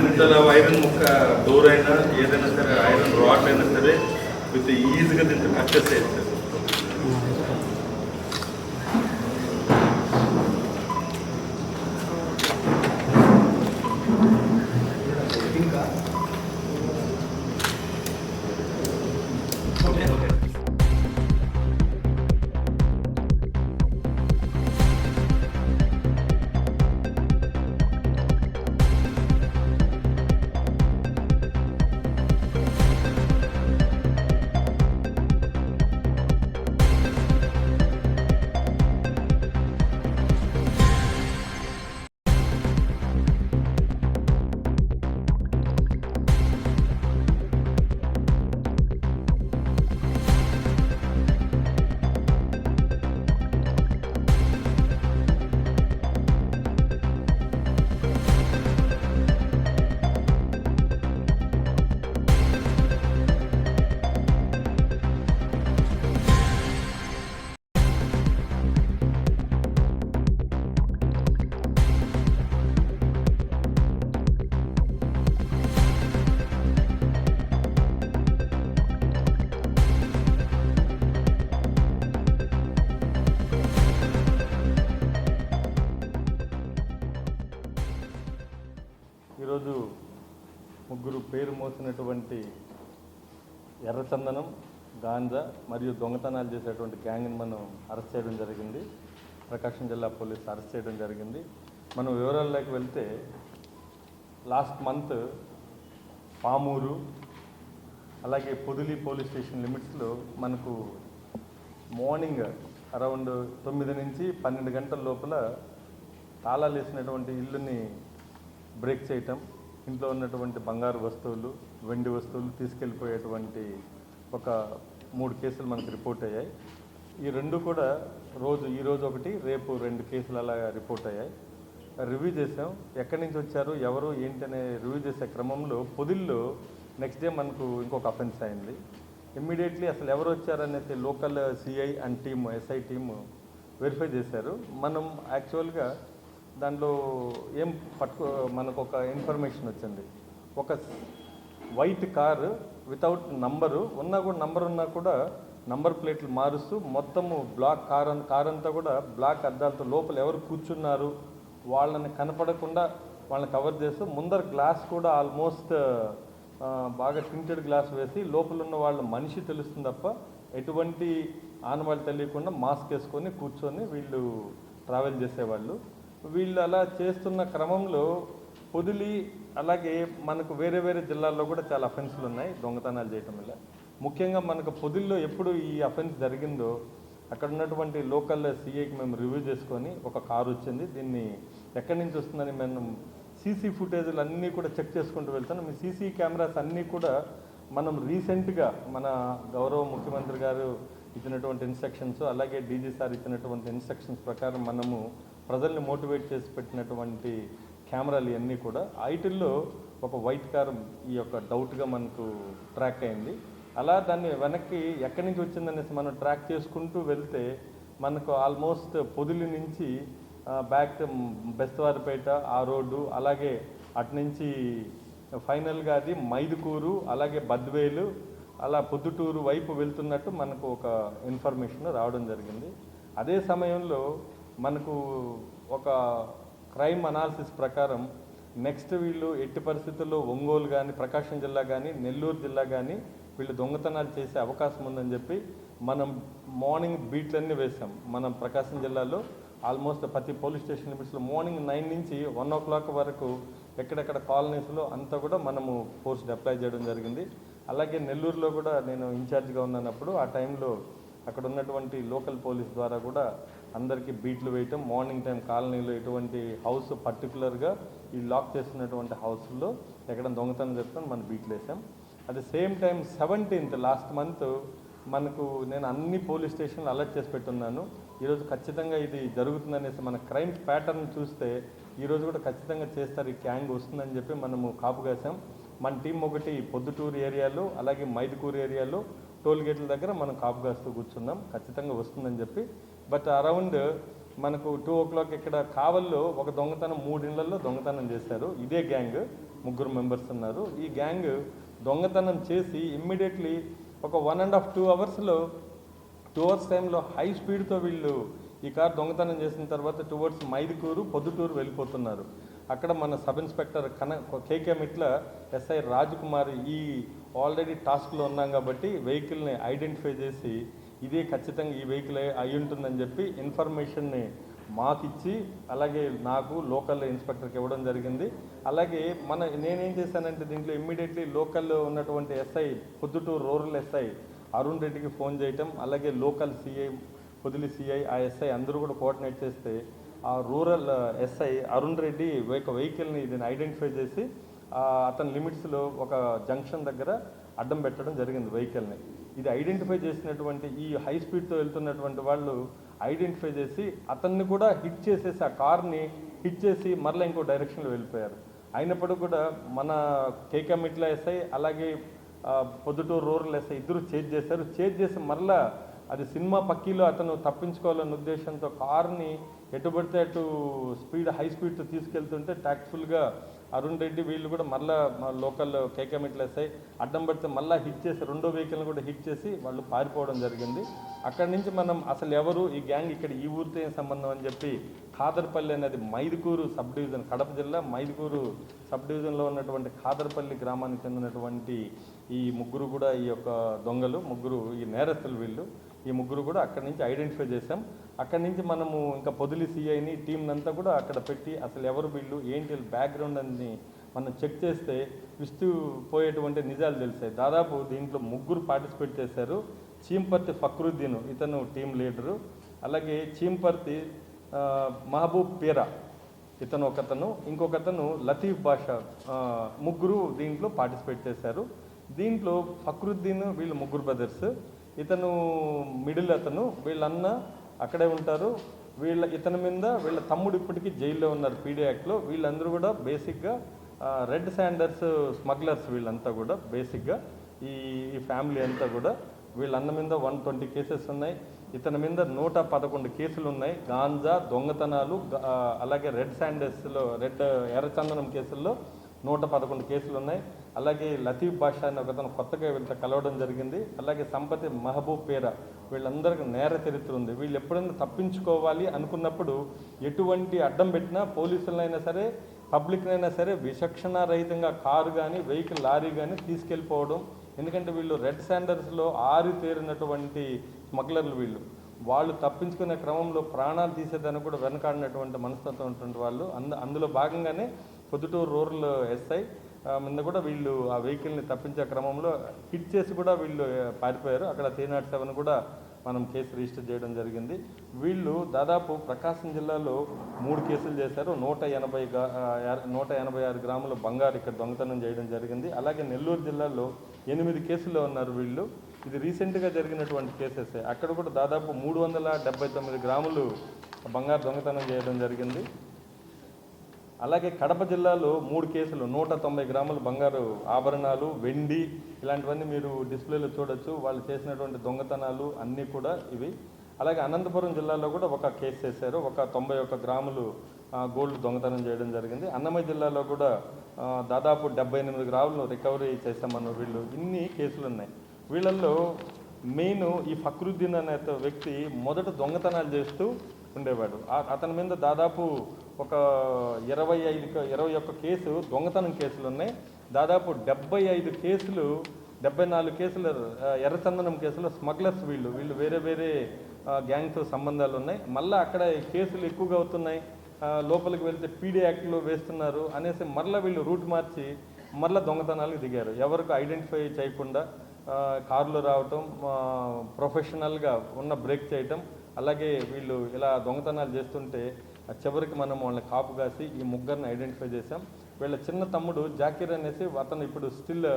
ఇంతలో ఐరన్ ముక్క డోర్ అయినా ఏదైనా సరే ఐరన్ రాడ్ అయినా సరే విత్ ఈజీగా దీంతో కట్ చేసేయచ్చు. మోసినటువంటి ఎర్రచందనం గాంజా మరియు దొంగతనాలు చేసేటువంటి గ్యాంగ్ని మనం అరెస్ట్ చేయడం జరిగింది. ప్రకాశం జిల్లా పోలీస్ అరెస్ట్ చేయడం జరిగింది. మనం వివరాల్లోకి వెళ్తే లాస్ట్ మంత్ పామూరు అలాగే పొదిలి పోలీస్ స్టేషన్ లిమిట్స్లో మనకు మార్నింగ్ అరౌండ్ తొమ్మిది నుంచి పన్నెండు గంటల లోపల తాళాలు వేసినటువంటి ఇల్లుని బ్రేక్ చేయటం ఇంట్లో ఉన్నటువంటి బంగారు వస్తువులు వెండి వస్తువులు తీసుకెళ్ళిపోయేటువంటి ఒక మూడు కేసులు మనకు రిపోర్ట్ అయ్యాయి. ఈ రెండు కూడా రోజు ఈరోజు ఒకటి రేపు రెండు కేసులు అలా రిపోర్ట్ అయ్యాయి. రివ్యూ చేసాం ఎక్కడి నుంచి వచ్చారు ఎవరు ఏంటనే రివ్యూ చేసే క్రమంలో పొదిల్లో నెక్స్ట్ డే మనకు ఇంకొక అఫెన్స్ అయింది. ఇమ్మీడియట్లీ అసలు ఎవరు వచ్చారనేసి local CI and team SI team verify చేశారు. మనం యాక్చువల్గా దాంట్లో ఏం పట్టుకో మనకు ఒక ఇన్ఫర్మేషన్ వచ్చింది. ఒక వైట్ కారు వితౌట్ నంబరు ఉన్నా కూడా నంబర్ ఉన్నా కూడా నంబర్ ప్లేట్లు మారుస్తూ మొత్తము బ్లాక్ కార్ కార్ అంతా కూడా బ్లాక్ అద్దాలతో లోపల ఎవరు కూర్చున్నారు వాళ్ళని కనపడకుండా వాళ్ళని కవర్ చేస్తూ ముందర గ్లాస్ కూడా ఆల్మోస్ట్ బాగా టింటెడ్ గ్లాస్ వేసి లోపల ఉన్న వాళ్ళ మనిషి తెలుస్తుంది తప్ప ఎటువంటి ఆనవాళ్ళు తెలియకుండా మాస్క్ వేసుకొని కూర్చొని వీళ్ళు ట్రావెల్ చేసేవాళ్ళు. వీళ్ళు అలా చేస్తున్న క్రమంలో పొదిలి అలాగే మనకు వేరే వేరే జిల్లాల్లో కూడా చాలా అఫెన్స్లు ఉన్నాయి దొంగతనాలు చేయటం వల్ల. ముఖ్యంగా మనకు పొదిల్లో ఎప్పుడు ఈ అఫెన్స్ జరిగిందో అక్కడ ఉన్నటువంటి లోకల్ సిఐకి మేము రివ్యూ చేసుకొని ఒక కారు వచ్చింది. దీన్ని ఎక్కడి నుంచి వస్తుందని మేము సీసీ ఫుటేజ్లు అన్నీ కూడా చెక్ చేసుకుంటూ వెళ్తాను మీ సీసీ కెమెరాస్ అన్నీ కూడా మనం రీసెంట్గా మన గౌరవ ముఖ్యమంత్రి గారు ఇచ్చినటువంటి ఇన్స్ట్రక్షన్స్ అలాగే డీజీ సార్ ఇచ్చినటువంటి ఇన్స్ట్రక్షన్స్ ప్రకారం మనము ప్రజల్ని మోటివేట్ చేసి పెట్టినటువంటి కెమెరాలు ఇవన్నీ కూడా ఐటిల్లో ఒక వైట్ కార్ ఈ యొక్క డౌట్గా మనకు ట్రాక్ అయింది. అలా దాన్ని వెనక్కి ఎక్కడి నుంచి వచ్చిందనేసి మనం ట్రాక్ చేసుకుంటూ వెళ్తే మనకు ఆల్మోస్ట్ పొదిలి నుంచి బ్యాక్ బెస్తవారిపేట ఆ రోడ్డు అలాగే అటు నుంచి ఫైనల్గా అది మైదుకూరు అలాగే బద్వేలు అలా పొద్దుటూరు వైపు వెళ్తున్నట్టు మనకు ఒక ఇన్ఫర్మేషన్ రావడం జరిగింది. అదే సమయంలో మనకు ఒక క్రైమ్ అనాలిసిస్ ప్రకారం నెక్స్ట్ వీళ్ళు ఎట్టి పరిస్థితుల్లో ఒంగోలు కానీ ప్రకాశం జిల్లా కానీ నెల్లూరు జిల్లా కానీ వీళ్ళు దొంగతనాలు చేసే అవకాశం ఉందని చెప్పి మనం మార్నింగ్ బీట్లన్నీ వేసాం మనం ప్రకాశం జిల్లాలో ఆల్మోస్ట్ ప్రతి పోలీస్ స్టేషన్ లిమిట్స్లో మార్నింగ్ నైన్ నుంచి వన్ ఓ క్లాక్ వరకు ఎక్కడెక్కడ కాలనీస్లో అంతా కూడా మనము ఫోర్స్ అప్లై చేయడం జరిగింది. అలాగే నెల్లూరులో కూడా నేను ఇన్ఛార్జ్గా ఉన్నప్పుడు ఆ టైంలో అక్కడ ఉన్నటువంటి లోకల్ పోలీస్ ద్వారా కూడా అందరికీ బీట్లు వేయటం మార్నింగ్ టైం కాలనీలో ఎటువంటి హౌస్ పర్టికులర్గా ఈ లాక్ చేస్తున్నటువంటి హౌస్లో ఎక్కడ దొంగతనం చెప్తాను మనం బీట్లు వేసాం. At the same time seventeenth last month మనకు నేను అన్ని పోలీస్ స్టేషన్లు అలర్ట్ చేసి పెట్టున్నాను. ఈరోజు ఖచ్చితంగా ఇది జరుగుతుందనేసి మన క్రైమ్ ప్యాటర్న్ చూస్తే ఈరోజు కూడా ఖచ్చితంగా చేస్తారు ఈ క్యాంగ్ వస్తుందని చెప్పి మనము కాపు కాసాం. మన టీం ఒకటి పొద్దుటూరు ఏరియాలో అలాగే మైదుకూరు ఏరియాలో టోల్ గేట్ల దగ్గర మనం కాపు కాస్తూ కూర్చున్నాం. ఖచ్చితంగా వస్తుందని చెప్పి బట్ అరౌండ్ మనకు టూ ఓ క్లాక్ ఇక్కడ కావల్లో ఒక దొంగతనం మూడిళ్ళలో దొంగతనం చేశారు. ఇదే గ్యాంగ్. ముగ్గురు మెంబర్స్ ఉన్నారు. ఈ గ్యాంగ్ దొంగతనం చేసి ఇమ్మీడియట్లీ ఒక వన్ అండ్ హాఫ్ టూ అవర్స్లో టూ అవర్స్ టైంలో హై స్పీడ్తో వీళ్ళు ఈ కార్ దొంగతనం చేసిన తర్వాత టువర్డ్స్ మైదుకూరు పొద్దుటూరు వెళ్ళిపోతున్నారు. అక్కడ మన సబ్ ఇన్స్పెక్టర్ కన కేకే మిట్ల ఎస్ఐ రాజ్ కుమార్ ఈ ఆల్రెడీ టాస్క్లో ఉన్నాం కాబట్టి వెహికల్ని ఐడెంటిఫై చేసి ఇదే ఖచ్చితంగా ఈ వెహికల్ అయి ఉంటుందని చెప్పి ఇన్ఫర్మేషన్ని మాకిచ్చి ఇచ్చి అలాగే నాకు లోకల్ ఇన్స్పెక్టర్కి ఇవ్వడం జరిగింది. అలాగే మన నేనేం చేశానంటే దీంట్లో ఇమ్మీడియట్లీ లోకల్లో ఉన్నటువంటి SI Proddatur rural SI Arun రెడ్డికి ఫోన్ చేయటం అలాగే లోకల్ సిఐ పొదిలి సిఐ ఆ ఎస్ఐ అందరూ కూడా కోఆర్డినేట్ చేస్తే ఆ రూరల్ ఎస్ఐ అరుణ్ రెడ్డి ఒక వెహికల్ని దీన్ని ఐడెంటిఫై చేసి అతని లిమిట్స్లో ఒక జంక్షన్ దగ్గర అడ్డం పెట్టడం జరిగింది వెహికల్ని. ఇది ఐడెంటిఫై చేసినటువంటి ఈ హై స్పీడ్తో వెళ్తున్నటువంటి వాళ్ళు ఐడెంటిఫై చేసి అతన్ని కూడా హిట్ చేసేసి ఆ కార్ని హిట్ చేసి మరలా ఇంకో డైరెక్షన్లో వెళ్ళిపోయారు. అయినప్పటికీ కూడా మన కేకే మిట్ల ఎస్ఐ అలాగే పొద్దుటూరు రూరల్ ఎస్ఐ ఇద్దరు చేజ్ చేశారు. చేజ్ చేసి మరలా అది సినిమా పక్కీలో అతను తప్పించుకోవాలన్న ఉద్దేశంతో కార్ని ఎటు పడితే అటు స్పీడ్ హై స్పీడ్తో తీసుకెళ్తుంటే ట్యాక్ట్ఫుల్గా అరుణ్ రెడ్డి వీళ్ళు కూడా మళ్ళా లోకల్ కేకే అడ్డం పడితే మళ్ళీ హిట్ చేసి రెండో వెహికల్ని కూడా హిట్ చేసి వాళ్ళు పారిపోవడం జరిగింది. అక్కడి నుంచి మనం అసలు ఎవరు ఈ గ్యాంగ్ ఇక్కడ ఈ ఊరితో ఏం సంబంధం అని చెప్పి ఖాదర్పల్లి అనేది మైదుకూరు సబ్ డివిజన్ కడప జిల్లా మైదుకూరు సబ్ డివిజన్లో ఉన్నటువంటి ఖాదర్పల్లి గ్రామానికి చెందినటువంటి ఈ ముగ్గురు కూడా ఈ యొక్క దొంగలు ముగ్గురు ఈ నేరస్తులు వీళ్ళు. ఈ ముగ్గురు కూడా అక్కడి నుంచి ఐడెంటిఫై చేసాం అక్కడి నుంచి మనము ఇంకా పొదిలి సిఐని టీం అంతా కూడా అక్కడ పెట్టి అసలు ఎవరు వీళ్ళు ఏంటి బ్యాక్గ్రౌండ్ అని మనం చెక్ చేస్తే విస్తూ పోయేటువంటి నిజాలు తెలిసాయి. దాదాపు దీంట్లో ముగ్గురు పార్టిసిపేట్ చేశారు. చీంపర్తి ఫక్రుద్దీన్ ఇతను టీం లీడరు అలాగే చీంపర్తి మహబూబ్ పీరా ఇతను ఒకతను. ఇంకొకతను లతీఫ్ బాషా ముగ్గురు దీంట్లో పార్టిసిపేట్ చేశారు. దీంట్లో ఫక్రుద్దీన్ వీళ్ళు ముగ్గురు బ్రదర్స్ ఇతను మిడిల్ అతను వీళ్ళన్న అక్కడే ఉంటారు. వీళ్ళ ఇతని మీద వీళ్ళ తమ్ముడు ఇప్పటికీ జైల్లో ఉన్నారు పీడీ యాక్ట్లో వీళ్ళందరూ కూడా బేసిక్గా రెడ్ శాండర్స్ స్మగ్లర్స్ వీళ్ళంతా కూడా బేసిక్గా ఈ ఈ ఫ్యామిలీ అంతా కూడా వీళ్ళన్న మీద వన్ ట్వంటీ కేసెస్ ఉన్నాయి. ఇతని మీద నూట పదకొండు కేసులు ఉన్నాయి. గాంజా దొంగతనాలు అలాగే రెడ్ శాండర్స్లో రెడ్ ఎర్రచందనం కేసుల్లో నూట పదకొండు కేసులు ఉన్నాయి. అలాగే లతీఫ్ బాషా అనే ఒకతను కొత్తగా వీళ్ళతో కలవడం జరిగింది. అలాగే సంపతి మహబూబ్ పేర వీళ్ళందరికీ నేర చరిత్ర ఉంది. వీళ్ళు ఎప్పుడైనా తప్పించుకోవాలి అనుకున్నప్పుడు ఎటువంటి అడ్డం పెట్టినా పోలీసులైనా సరే పబ్లిక్నైనా సరే విచక్షణ రహితంగా కారు కానీ వెహికల్ లారీ కానీ తీసుకెళ్ళిపోవడం. ఎందుకంటే వీళ్ళు రెడ్ శాండర్స్లో ఆరి తేరినటువంటి స్మగ్లర్లు వీళ్ళు. వాళ్ళు తప్పించుకునే క్రమంలో ప్రాణాలు తీసేదానికి కూడా వెనకాడినటువంటి మనస్తత్వం ఉన్నటువంటి వాళ్ళు. అంద అందులో భాగంగానే పొద్దుటూరు రూరల్ ఎస్ఐ ముందు కూడా వీళ్ళు ఆ వెహికల్ని తప్పించే క్రమంలో హిట్ చేసి కూడా వీళ్ళు పారిపోయారు. అక్కడ త్రీ నాట్ సెవెన్ కూడా మనం కేసు రిజిస్టర్ చేయడం జరిగింది. వీళ్ళు దాదాపు ప్రకాశం జిల్లాలో మూడు కేసులు చేశారు. నూట ఎనభై నూట ఎనభై ఆరు గ్రాముల బంగారు ఇక్కడ దొంగతనం చేయడం జరిగింది. అలాగే నెల్లూరు జిల్లాలో ఎనిమిది కేసుల్లో ఉన్నారు వీళ్ళు. ఇది రీసెంట్గా జరిగినటువంటి కేసెస్. అక్కడ కూడా దాదాపు మూడు వందల డెబ్బై తొమ్మిది గ్రాములు బంగారు దొంగతనం చేయడం జరిగింది. అలాగే కడప జిల్లాలో మూడు కేసులు నూట తొంభై గ్రాముల బంగారు ఆభరణాలు వెండి ఇలాంటివన్నీ మీరు డిస్ప్లేలో చూడొచ్చు. వాళ్ళు చేసినటువంటి దొంగతనాలు అన్నీ కూడా ఇవి. అలాగే అనంతపురం జిల్లాలో కూడా ఒక కేసు చేశారు. ఒక తొంభై ఒక్క గ్రాములు గోల్డ్ దొంగతనం చేయడం జరిగింది. అన్నమయ్య జిల్లాలో కూడా దాదాపు డెబ్బై ఎనిమిది గ్రాములు రికవరీ చేశామన్న వీళ్ళు. ఇన్ని కేసులు ఉన్నాయి. వీళ్ళల్లో మెయిన్ ఈ ఫక్రుద్దీన్ అనే వ్యక్తి మొదట దొంగతనాలు చేస్తూ ఉండేవాడు. అతని మీద దాదాపు ఒక ఇరవై ఐదు ఇరవై ఒక్క కేసు దొంగతనం కేసులు ఉన్నాయి. దాదాపు డెబ్బై ఐదు కేసులు డెబ్బై నాలుగు కేసులు ఎర్రచందనం కేసులు స్మగ్లర్స్ వీళ్ళు వీళ్ళు వేరే వేరే గ్యాంగ్తో సంబంధాలు ఉన్నాయి. మళ్ళీ అక్కడ కేసులు ఎక్కువగా అవుతున్నాయి. లోపలికి వెళ్తే పీడీ యాక్ట్లో వేస్తున్నారు అనేసి మరలా వీళ్ళు రూట్ మార్చి మరలా దొంగతనాలకు దిగారు. ఎవరికి ఐడెంటిఫై చేయకుండా కారులో రావటం ప్రొఫెషనల్గా ఉన్న బ్రేక్ చేయటం అలాగే వీళ్ళు ఇలా దొంగతనాలు చేస్తుంటే చివరికి మనం వాళ్ళని కాపు కాసి ఈ ముగ్గురిని ఐడెంటిఫై చేసాం వీళ్ళ చిన్న తమ్ముడు జాకీర్ అనేసి అతను ఇప్పుడు స్టిల్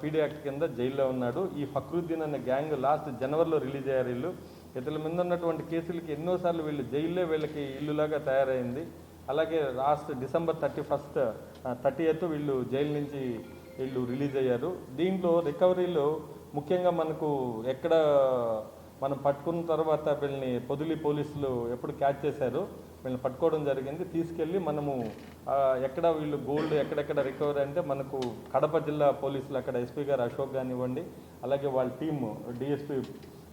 పీడీ యాక్ట్ కింద జైల్లో ఉన్నాడు. ఈ ఫక్రుద్దీన్ అనే గ్యాంగ్ లాస్ట్ జనవరిలో రిలీజ్ అయ్యారు వీళ్ళు. ఇతరుల మీద ఉన్నటువంటి కేసులకి ఎన్నోసార్లు వీళ్ళు జైల్లో వీళ్ళకి ఇల్లులాగా తయారైంది. అలాగే last December thirty first thirty eighth వీళ్ళు జైలు నుంచి వీళ్ళు రిలీజ్ అయ్యారు. దీంట్లో రికవరీలో ముఖ్యంగా మనకు ఎక్కడ మనం పట్టుకున్న తర్వాత వీళ్ళని పొదిలి పోలీసులు ఎప్పుడు క్యాచ్ చేశారు. వీళ్ళని పట్టుకోవడం జరిగింది. తీసుకెళ్ళి మనము ఎక్కడ వీళ్ళు గోల్డ్ ఎక్కడెక్కడ రికవరీ అంటే మనకు కడప జిల్లా పోలీసులు అక్కడ ఎస్పీ గారు అశోక్ కానివ్వండి అలాగే వాళ్ళ team DSP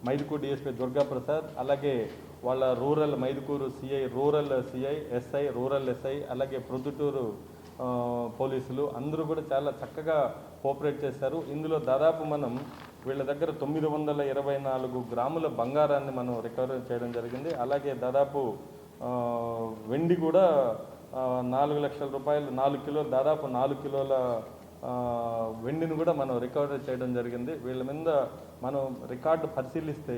Mydukur DSP Durga Prasad అలాగే వాళ్ళ rural Mydukur CI rural CI SI rural SI అలాగే ప్రొద్దుటూరు పోలీసులు అందరూ కూడా చాలా చక్కగా కోఆపరేట్ చేశారు. ఇందులో దాదాపు మనం వీళ్ళ దగ్గర తొమ్మిది వందల ఇరవై నాలుగు గ్రాముల బంగారాన్ని మనం రికవరీ చేయడం జరిగింది. అలాగే దాదాపు వెండి కూడా నాలుగు లక్షల రూపాయలు నాలుగు కిలోలు దాదాపు నాలుగు కిలోల వెండిని కూడా మనం రికవరీ చేయడం జరిగింది. వీళ్ళ మీద మనం రికార్డు పరిశీలిస్తే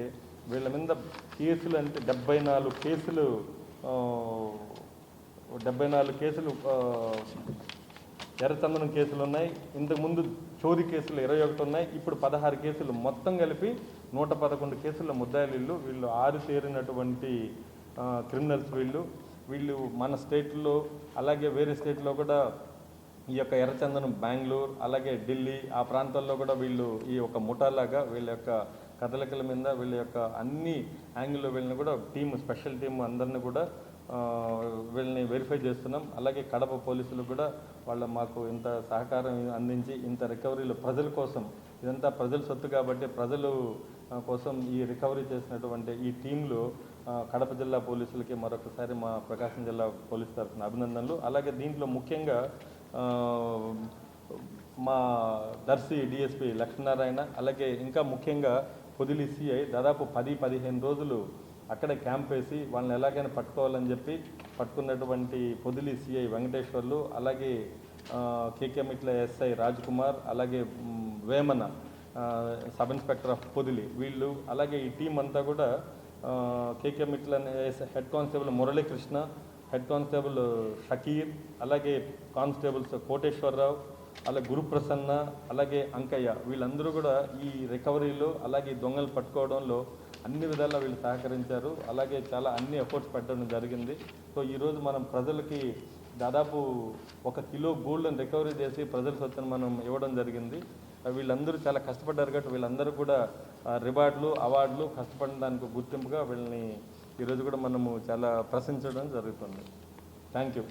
వీళ్ళ మీద కేసులు అంటే డెబ్బై నాలుగు కేసులు డెబ్బై నాలుగు కేసులు ఎర్రచందనం కేసులు ఉన్నాయి. ఇంతకుముందు చోరీ కేసులు ఇరవై ఒకటి ఉన్నాయి. ఇప్పుడు పదహారు కేసులు మొత్తం కలిపి నూట పదకొండు కేసుల ముద్దాయిలు వీళ్ళు ఆరు చేరినటువంటి క్రిమినల్స్ వీళ్ళు వీళ్ళు మన స్టేట్లో అలాగే వేరే స్టేట్లో కూడా ఈ యొక్క ఎర్రచందనం బెంగళూరు అలాగే ఢిల్లీ ఆ ప్రాంతాల్లో కూడా వీళ్ళు ఈ యొక్క ముఠాలాగా వీళ్ళ యొక్క కదలికల మీద వీళ్ళ యొక్క అన్ని యాంగిల్లో వీళ్ళని కూడా టీమ్ స్పెషల్ టీం అందరిని కూడా వీళ్ళని వెరిఫై చేస్తున్నాం. అలాగే కడప పోలీసులు కూడా వాళ్ళ మాకు ఇంత సహకారం అందించి ఇంత రికవరీలు ప్రజల కోసం ఇదంతా ప్రజల సొత్తు కాబట్టి ప్రజలు కోసం ఈ రికవరీ చేసినటువంటి ఈ టీంలో కడప జిల్లా పోలీసులకి మరొకసారి మా ప్రకాశం జిల్లా పోలీస్ తరఫున అభినందనలు. అలాగే దీంట్లో ముఖ్యంగా మా దర్శి డిఎస్పి లక్ష్మీనారాయణ అలాగే ఇంకా ముఖ్యంగా పొదిలి సిఐ దాదాపు పది పదిహేను రోజులు అక్కడ క్యాంప్ వేసి వాళ్ళని ఎలాగైనా పట్టుకోవాలని చెప్పి పట్టుకున్నటువంటి పొదిలి సిఐ వెంకటేశ్వర్లు అలాగే ఆ, కేకేమిట్ల ఎస్ఐ రాజ్ కుమార్ అలాగే Vemana sub inspector of Podili వీళ్ళు అలాగే ఈ టీం అంతా కూడా KK కేకేమిట్ల head constable Muralikrishna head constable Shakir అలాగే కానిస్టేబుల్స్ కోటేశ్వరరావు అలాగే గురుప్రసన్న అలాగే అంకయ్య. వీళ్ళందరూ కూడా ఈ రికవరీలో అలాగే దొంగలు పట్టుకోవడంలో అన్ని విధాలా వీళ్ళు సహకరించారు. అలాగే చాలా అన్ని ఎఫర్ట్స్ పెట్టడం జరిగింది. సో ఈరోజు మనం ప్రజలకి దాదాపు ఒక కిలో గోల్డ్ని రికవరీ చేసి ప్రజల సొత్తును మనం ఇవ్వడం జరిగింది. వీళ్ళందరూ చాలా కష్టపడ్డారు కాబట్టి వీళ్ళందరూ కూడా రివార్డులు అవార్డులు కష్టపడిన దానికి గుర్తింపుగా వీళ్ళని ఈరోజు కూడా మనము చాలా ప్రశంసించడం జరుగుతుంది. థ్యాంక్ యూ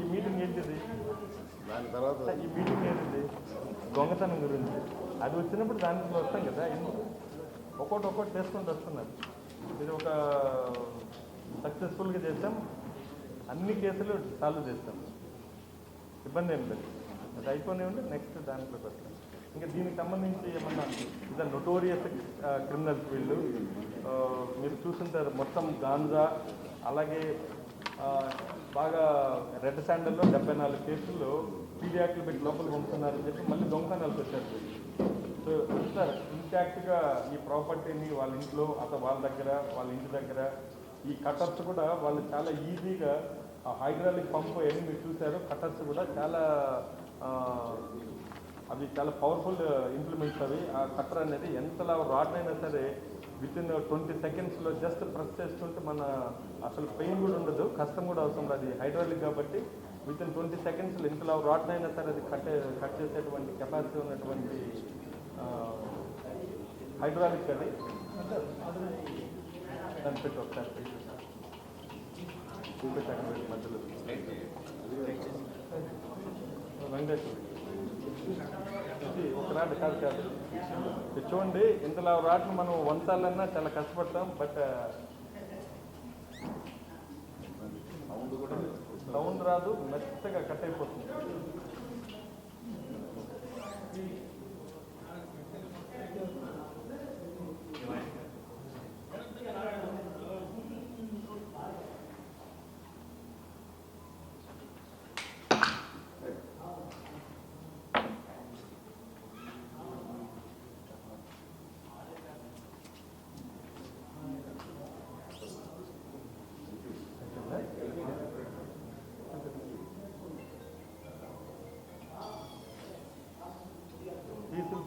ఈ మీటింగ్ ఏంటిది దాని తర్వాత ఈ మీటింగ్ ఏంటిది దొంగతనం గురించి. అది వచ్చినప్పుడు దాంట్లో వస్తాం కదా ఎన్ని. ఒక్కొక్కటి ఒక్కొక్కటి చేసుకుంటూ వస్తున్నారు. ఇది ఒక సక్సెస్ఫుల్గా చేస్తాం అన్ని కేసులు సాల్వ్ చేస్తాం ఇబ్బంది ఏం లేదు. అది అయిపోయి ఉంటే నెక్స్ట్ దాంట్లోకి వస్తాం. ఇంకా దీనికి సంబంధించి ఏమన్నా ఇదే నొటోరియస్ క్రిమినల్స్ వీళ్ళు మీరు చూస్తుంటారు మొత్తం గాంజా అలాగే బాగా రెడ్ శాండల్లో డెబ్బై నాలుగు కేసుల్లో పీడియాక్లు పెట్టి లోపల పంపుతున్నారని చెప్పి మళ్ళీ దొంగతనాలకు వచ్చారు సో సార్ ఇంటాక్ట్గా ఈ ప్రాపర్టీని వాళ్ళ ఇంట్లో అతను వాళ్ళ దగ్గర వాళ్ళ ఇంటి దగ్గర ఈ కటర్స్ కూడా వాళ్ళు చాలా ఈజీగా హైడ్రాలిక్ పంపు ఎన్ని మీరు చూశారు కటర్స్ కూడా చాలా అవి చాలా పవర్ఫుల్ ఇంప్లిమెంట్స్ అవి. ఆ కట్టర్ అనేది ఎంతలా రాడ్ అయినా సరే విత్ ఇన్ ట్వంటీ సెకండ్స్లో జస్ట్ ప్రెస్ చేస్తుంటే మన అసలు పెయిన్ కూడా ఉండదు కష్టం కూడా అవసరం లేదు అది హైడ్రాలిక్ కాబట్టి విత్ ఇన్ ట్వంటీ సెకండ్స్లో ఇంతలా రాడ్ అయినా సరే అది కట్ కట్ చేసేటువంటి కెపాసిటీ ఉన్నటువంటి హైడ్రాలిక్ అది. దాన్ని పెట్టి ఒకసారి మధ్యలో. ఒకనాడు ఒక రాడ్ కాదు కాదు చూడండి ఇంతలా రాట్లు మనం వంచాలన్నా చాలా కష్టపడతాం బట్ సౌండ్ కూడా సౌండ్ రాదు మెత్తగా కట్ అయిపోతుంది.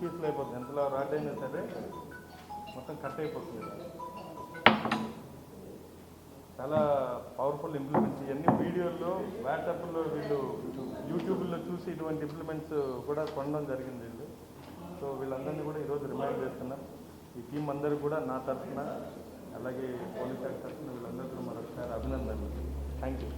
పీసులు అయిపోతుంది. ఎంతలో రాడ్ అయినా సరే మొత్తం కట్ అయిపోతుంది. చాలా పవర్ఫుల్ ఇంప్లిమెంట్స్ ఇవన్నీ వీడియోల్లో వాట్సాప్లో వీళ్ళు యూట్యూబ్లో చూసి ఇటువంటి ఇంప్లిమెంట్స్ కూడా కొనడం జరిగింది వీళ్ళు. సో వీళ్ళందరినీ కూడా ఈరోజు రిమైండ్ చేస్తున్నాం. ఈ టీం అందరూ కూడా నా తరఫున అలాగే పోలీస్ శాఖ తరఫున వీళ్ళందరూ కూడా మరొకసారి అభినందనలు. థ్యాంక్ యూ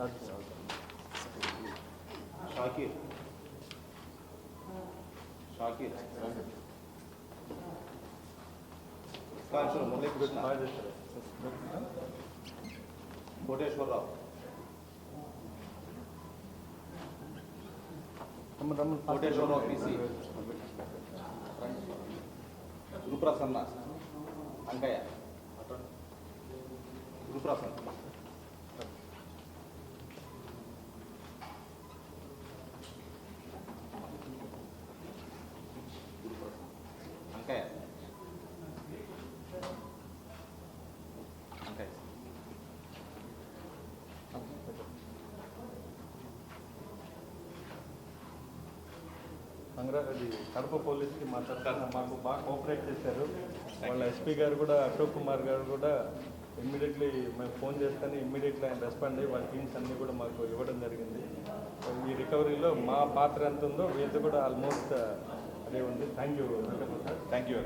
ఎస్ఐ కేక్ ఓకే, ఓకే. షాకీర్ షాకీర్ కాన్షుర్ మురళీకృష్ణ బాగా చేస్తారు కోటేశ్వరరావు తమ్ముడు తమ్ముడు కోటేశ్వరరావు పిసి గురుప్రసన్న అంకయ్య గురుప్రసన్న అంకయ్య అంకయ్య అది కడప పోలీస్కి మా సర్కార్ మాకు బాగా కోఆపరేట్ చేశారు. వాళ్ళ ఎస్పీ గారు కూడా అశోక్ కుమార్ గారు కూడా ఇమ్మీడియట్లీ మేము ఫోన్ చేస్తేనే. ఇమ్మీడియట్లీ ఆయన రెస్పాండ్ అయ్యి వాళ్ళ టీమ్స్ అన్నీ కూడా మాకు ఇవ్వడం జరిగింది. సో ఈ రికవరీలో మా పాత్ర ఎంత ఉందో వీళ్ళు కూడా ఆల్మోస్ట్ అదే ఉంది. Thank you thank you